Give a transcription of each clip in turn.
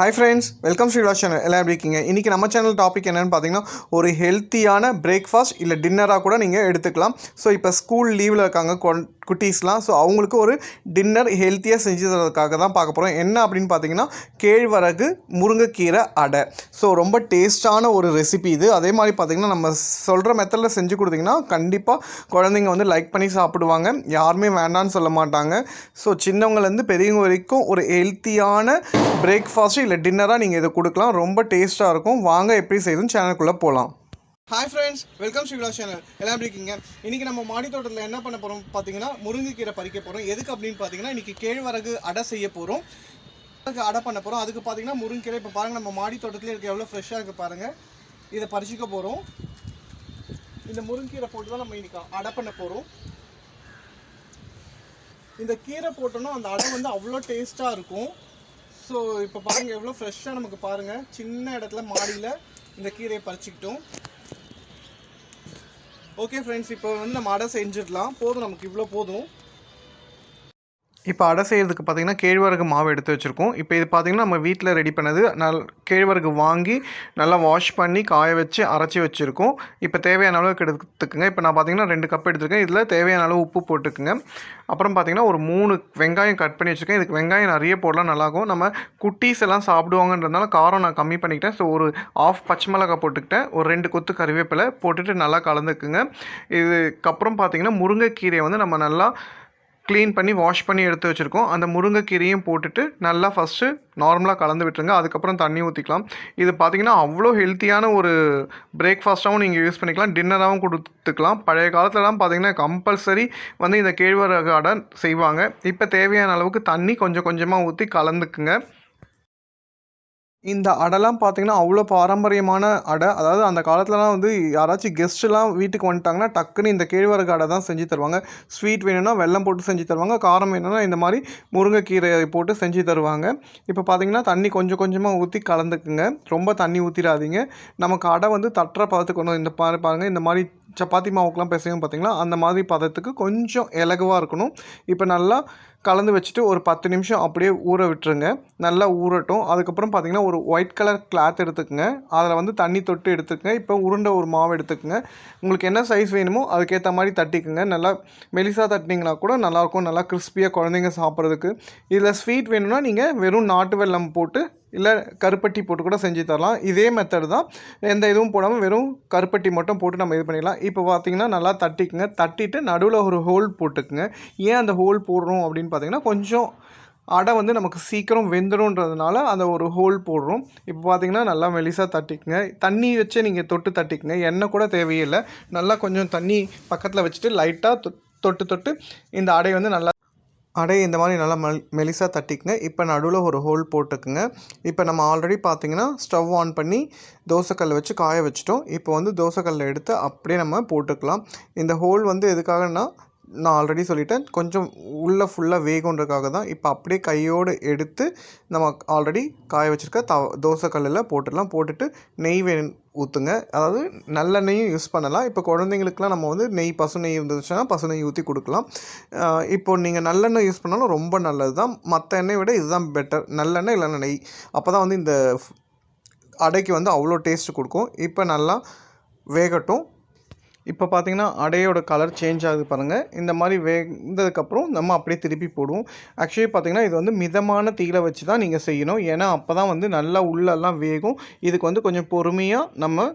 Hi friends welcome Sreela channel எல்லாம் எப்படி இருக்கீங்க? இன்றைக்கி நம்ம சேனல் டாபிக் என்னென்னு பார்த்தீங்கன்னா ஒரு ஹெல்த்தியான பிரேக்ஃபாஸ்ட் இல்லை டின்னராக கூட நீங்கள் எடுத்துக்கலாம். ஸோ இப்போ ஸ்கூல் லீவில் இருக்காங்க. கொ- குட்டீஸ்லாம். ஸோ அவங்களுக்கு ஒரு டின்னர் ஹெல்த்தியாக செஞ்சு தரதுக்காக தான் பார்க்க போகிறோம் என்ன அப்படின்னு பார்த்தீங்கன்னா கேழ்வரகு முருங்கைக்கீரை அடை. ஸோ ரொம்ப டேஸ்டான ஒரு ரெசிபி இது. அதே மாதிரி பார்த்தீங்கன்னா நம்ம சொல்கிற மெத்தடில் செஞ்சு கொடுத்தீங்கன்னா கண்டிப்பாக குழந்தைங்க வந்து லைக் பண்ணி சாப்பிடுவாங்க. யாருமே வேண்டான்னு சொல்ல மாட்டாங்க. ஸோ சின்னவங்கலேருந்து பெரியவங்க வரைக்கும் ஒரு ஹெல்த்தியான பிரேக்ஃபாஸ்ட்டு இல்லை டின்னராக நீங்கள் இதை கொடுக்கலாம். ரொம்ப டேஸ்ட்டாக இருக்கும். வாங்க எப்படி செய்யுதுன்னு சேனலுக்குள்ளே போகலாம் hi friends welcome Srivila channel எல்லாம் எப்படி இருக்கீங்க? இன்றைக்கி நம்ம மாடி தோட்டத்தில் என்ன பண்ண போகிறோம் பார்த்தீங்கன்னா முருங்கைக்கீரை பறிக்க போகிறோம் எதுக்கு அப்படின்னு பார்த்தீங்கன்னா இன்றைக்கி கேழ்வரகு அடை செய்ய போகிறோம் அடை பண்ண போகிறோம் அதுக்கு பார்த்தீங்கன்னா முருங்கைக்கீரை. இப்போ பாருங்கள் நம்ம மாடி தோட்டத்தில் இருக்க எவ்வளோ ஃப்ரெஷ்ஷாக இருக்குது பாருங்கள் இதை பறிச்சிக்க போகிறோம் இந்த முருங்கீரை போட்டு தான் நம்ம இன்றைக்கி அடை பண்ண போகிறோம் இந்த கீரை போட்டோன்னா அந்த அடை வந்து அவ்வளோ டேஸ்ட்டாக இருக்கும். ஸோ இப்போ பாருங்கள் எவ்வளோ ஃப்ரெஷ்ஷாக நமக்கு பாருங்கள் சின்ன இடத்துல மாடியில் இந்த கீரையை பறிச்சுக்கிட்டோம். ஓகே ஃப்ரெண்ட்ஸ் இப்போ வந்து நம்ம அடை செஞ்சிடலாம். போதும் நமக்கு இவ்வளோ போதும். இப்போ அடை செய்கிறதுக்கு பார்த்தீங்கன்னா கேழ்வரகு மாவு எடுத்து வச்சுருக்கோம். இப்போ இது பார்த்திங்கன்னா நம்ம வீட்டில் ரெடி பண்ணது நல் கேழ்வரகு வாங்கி நல்லா வாஷ் பண்ணி காய வச்சு அரைச்சி வச்சுருக்கோம். இப்போ தேவையான அளவுக்கு எடுத்துக்கோங்க. இப்போ நான் பார்த்தீங்கன்னா ரெண்டு கப் எடுத்துருக்கேன். இதில் தேவையான அளவு உப்பு போட்டுக்குங்க. அப்புறம் பார்த்திங்கன்னா ஒரு மூணு வெங்காயம் கட் பண்ணி வச்சுருக்கேன். இதுக்கு வெங்காயம் நிறைய போடலாம் நல்லாயிருக்கும் நம்ம குட்டீஸ் எல்லாம் சாப்பிடுவாங்கன்றதுனால காரம் நான் கம்மி பண்ணிக்கிட்டேன். ஸோ ஒரு ஆஃப் பச்சை மிளகா போட்டுக்கிட்டேன். ஒரு ரெண்டு கொத்து கருவேப்பிலை போட்டுட்டு நல்லா கலந்துக்குங்க. இதுக்கப்புறம் பார்த்திங்கன்னா முருங்கைக்கீரையை வந்து நம்ம நல்லா க்ளீன் பண்ணி வாஷ் பண்ணி எடுத்து வச்சுருக்கோம். அந்த முருங்கைக்கீரையும் போட்டுட்டு நல்லா ஃபஸ்ட்டு நார்மலாக கலந்து விட்டுருங்க. அதுக்கப்புறம் தண்ணி ஊற்றிக்கலாம் இது பார்த்திங்கன்னா அவ்வளோ ஹெல்த்தியான ஒரு பிரேக்ஃபாஸ்ட்டாகவும் நீங்கள் யூஸ் பண்ணிக்கலாம். டின்னராகவும் கொடுத்துக்கலாம். பழைய காலத்துலலாம் பார்த்தீங்கன்னா கம்பல்சரி வந்து இந்த கேழ்வரகு அடை செய்வாங்க. இப்போ தேவையான அளவுக்கு தண்ணி கொஞ்சம் கொஞ்சமாக ஊற்றி கலந்துக்குங்க. இந்த அடைலாம் பார்த்தீங்கன்னா அவ்வளோ பாரம்பரியமான அடை. அதாவது அந்த காலத்துலலாம் வந்து யாராச்சும் கெஸ்ட்டுலாம் வீட்டுக்கு வந்துட்டாங்கன்னா டக்குன்னு இந்த கேழ்வரகு அடை தான் செஞ்சு தருவாங்க. ஸ்வீட் வேணும்னா வெல்லம் போட்டு செஞ்சு தருவாங்க. காரம் வேணும்னா இந்த மாதிரி முருங்கைக்கீரை போட்டு செஞ்சு தருவாங்க. இப்போ பார்த்தீங்கன்னா தண்ணி கொஞ்சம் கொஞ்சமாக ஊற்றி கலந்துக்குங்க. ரொம்ப தண்ணி ஊற்றிடாதீங்க நமக்கு அடை வந்து தட்டுற பதத்துக்கு ஒன்று இந்த மாதிரி பாருங்கள் இந்த மாதிரி சப்பாத்தி மாவுக்கெலாம் பிசையும் பார்த்தீங்களா அந்த மாதிரி பதத்துக்கு கொஞ்சம் இலகுவாக இருக்கணும். இப்போ நல்லா கலந்து வச்சுட்டு ஒரு பத்து நிமிஷம் அப்படியே ஊற விட்டுருங்க. நல்லா ஊறட்டும். அதுக்கப்புறம் பார்த்தீங்கன்னா ஒரு ஒயிட் கலர் கிளாத் எடுத்துக்கோங்க. அதில் வந்து தண்ணி தொட்டு எடுத்துக்கங்க. இப்போ உருண்டை ஒரு மாவு எடுத்துக்கோங்க. உங்களுக்கு என்ன சைஸ் வேணுமோ அதுக்கேற்ற மாதிரி தட்டிக்குங்க. நல்லா மெலிசாக தட்டினீங்கன்னா கூட நல்லாயிருக்கும். நல்லா கிறிஸ்பியாக குழந்தைங்க சாப்பிட்றதுக்கு. இதில் ஸ்வீட் வேணும்னா நீங்கள் வெறும் நாட்டு வெல்லம் போட்டு இல்லை கருப்பட்டி போட்டு கூட செஞ்சு தரலாம். இதே மெத்தடு தான். எந்த இதுவும் போடாமல் வெறும் கருப்பட்டி மட்டும் போட்டு நம்ம இது பண்ணிடலாம் இப்போ பார்த்திங்கன்னா நல்லா தட்டிக்குங்க. தட்டிட்டு நடுவில் ஒரு ஹோல் போட்டுக்குங்க. ஏன் அந்த ஹோல் போடுறோம் அப்படின்னு பார்த்தீங்கன்னா கொஞ்சம் அடை வந்து நமக்கு சீக்கிரம் வெந்துடும்ன்றதுனால அந்த ஒரு ஹோல் போடுறோம். இப்போ பார்த்தீங்கன்னா நல்லா மெலிசாக தட்டிக்குங்க. தண்ணி வச்சு நீங்கள் தொட்டு தட்டிக்குங்க. எண்ணெய் கூட தேவையில்லை. நல்லா கொஞ்சம் தண்ணி பக்கத்தில் வச்சுட்டு லைட்டாக தொட்டு தொட்டு இந்த அடை வந்து நல்லா அடை இந்த மாதிரி நல்லா மெல் மெலிசாக தட்டிக்கங்க. இப்போ நடுவில் ஒரு ஹோல் போட்டுக்குங்க. இப்போ நம்ம ஆல்ரெடி பார்த்தீங்கன்னா ஸ்டவ் ஆன் பண்ணி தோசைக்கல் வச்சு காய வச்சிட்டோம். இப்போ வந்து தோசைக்கல்லை எடுத்து அப்படியே நம்ம போட்டுக்கலாம். இந்த ஹோல் வந்து எதுக்காகனா நான் ஆல்ரெடி சொல்லிட்டேன். கொஞ்சம் உள்ளே ஃபுல்லாக வேகுன்றக்காக தான் இப்போ அப்படியே கையோடு எடுத்து நம்ம ஆல்ரெடி காய வச்சுருக்க த தோசைக்கல்லில் போட்டுடலாம். போட்டுட்டு நெய் வே ஊற்றுங்க அதாவது நல்லெண்ணெயும் யூஸ் பண்ணலாம். இப்போ குழந்தைங்களுக்குலாம் நம்ம வந்து நெய் பசு நெய் இருந்துச்சுன்னா பசு நெய் ஊற்றி கொடுக்கலாம். இப்போ நீங்கள் நல்லெண்ணெய் யூஸ் பண்ணாலும் ரொம்ப நல்லது தான் மற்ற எண்ணெயை விட இதுதான் பெட்டர் நல்லெண்ணெய் இல்லைன்னா நெய். அப்போ தான் வந்து இந்த அடைக்கு வந்து அவ்வளோ டேஸ்ட்டு கொடுக்கும். இப்போ நல்லா வேகட்டும். இப்போ பார்த்தீங்கன்னா அடையோட கலர் சேஞ்ச் ஆகுது பாருங்கள் இந்த மாதிரி வெந்ததுக்கப்புறம் நம்ம அப்படியே திருப்பி போடுவோம். ஆக்சுவலி பார்த்தீங்கன்னா இது வந்து மிதமான தீயில வச்சு தான் நீங்கள் செய்யணும். ஏன்னா அப்போ தான் வந்து நல்லா உள்ளெல்லாம் வேகும். இதுக்கு வந்து கொஞ்சம் பொறுமையாக நம்ம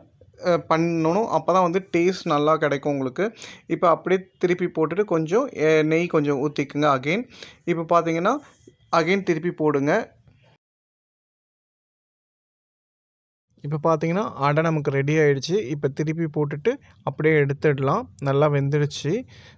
பண்ணணும். அப்போ தான் வந்து டேஸ்ட் நல்லா கிடைக்கும் உங்களுக்கு. இப்போ அப்படியே திருப்பி போட்டுட்டு கொஞ்சம் நெய் கொஞ்சம் ஊற்றிக்குங்க அகெயின் இப்போ பார்த்தீங்கன்னா அகெயின் திருப்பி போடுங்க. இப்போ பார்த்தீங்கன்னா அடை நமக்கு ரெடி ஆகிடுச்சு இப்போ திருப்பி போட்டுட்டு அப்படியே எடுத்துடலாம். நல்லா வெந்துடுச்சு.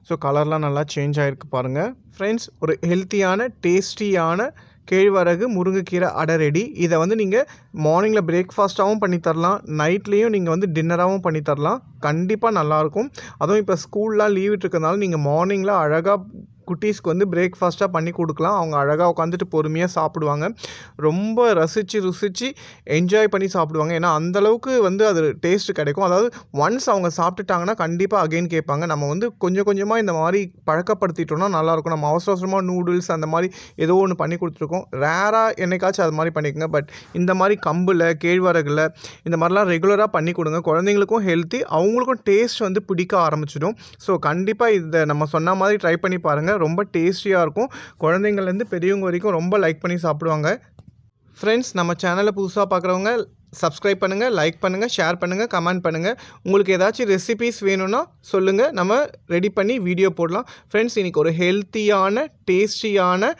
ஸோ கலர்லாம் நல்லா சேஞ்ச் ஆகிருக்கு பாருங்கள் ஃப்ரெண்ட்ஸ் ஒரு ஹெல்த்தியான டேஸ்டியான கேழ்வரகு முருங்கைக்கீரை அடை ரெடி இதை வந்து நீங்கள் மார்னிங்கில் பிரேக்ஃபாஸ்ட்டாகவும் பண்ணித்தரலாம் நைட்லேயும் நீங்கள் வந்து டின்னராகவும் பண்ணித்தரலாம் கண்டிப்பாக நல்லாயிருக்கும் அதுவும் இப்போ ஸ்கூல்லாம் லீவ் இருக்கிறதுனால நீங்கள் மார்னிங்கில் அழகாக குட்டீஸ்க்கு வந்து பிரேக்ஃபாஸ்ட்டாக பண்ணி கொடுக்கலாம். அவங்க அழகாக உட்காந்துட்டு பொறுமையாக சாப்பிடுவாங்க. ரொம்ப ரசித்து ருசித்து என்ஜாய் பண்ணி சாப்பிடுவாங்க. ஏன்னா அந்தளவுக்கு வந்து அது டேஸ்ட் கிடைக்கும். அதாவது ஒன்ஸ் அவங்க சாப்பிட்டுட்டாங்கன்னா கண்டிப்பாக அகைன் கேட்பாங்க. நம்ம வந்து கொஞ்சம் கொஞ்சமாக இந்த மாதிரி பழக்கப்படுத்திட்டோம்னா நல்லாயிருக்கும். நம்ம அவசர அவசரமாக நூடுல்ஸ் அந்த மாதிரி ஏதோ ஒன்று பண்ணி கொடுத்துருக்கோம். ரேராக என்னைக்காச்சும் அது மாதிரி பண்ணிக்கோங்க. பட் இந்த மாதிரி கம்பில் கேழ்வரகில் இந்த மாதிரிலாம் ரெகுலராக பண்ணி கொடுங்க. குழந்தைங்களுக்கும் ஹெல்த்தி அவங்களுக்கும் டேஸ்ட் வந்து பிடிக்க ஆரம்பிச்சிடும். ஸோ கண்டிப்பாக இதை நம்ம சொன்ன மாதிரி ட்ரை பண்ணி பாருங்கள் ரொம்ப டேஸ்டியாக இருக்கும். குழந்தைங்கள்லேருந்து பெரியவங்க வரைக்கும் ரொம்ப லைக் பண்ணி சாப்பிடுவாங்க. ஃப்ரெண்ட்ஸ் நம்ம சேனலை புதுசாக பார்க்குறவங்க சப்ஸ்கிரைப் பண்ணுங்கள் லைக் பண்ணுங்கள் ஷேர் பண்ணுங்கள் கமெண்ட் பண்ணுங்கள் உங்களுக்கு ஏதாச்சும் ரெசிபீஸ் வேணும்னா சொல்லுங்கள் நம்ம ரெடி பண்ணி வீடியோ போடலாம். ஃப்ரெண்ட்ஸ் இன்றைக்கி ஒரு ஹெல்த்தியான டேஸ்டியான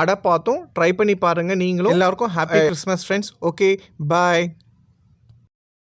அடை பார்த்தோம் ட்ரை பண்ணி பாருங்கள் நீங்களும். எல்லாருக்கும் happy Christmas friends okay bye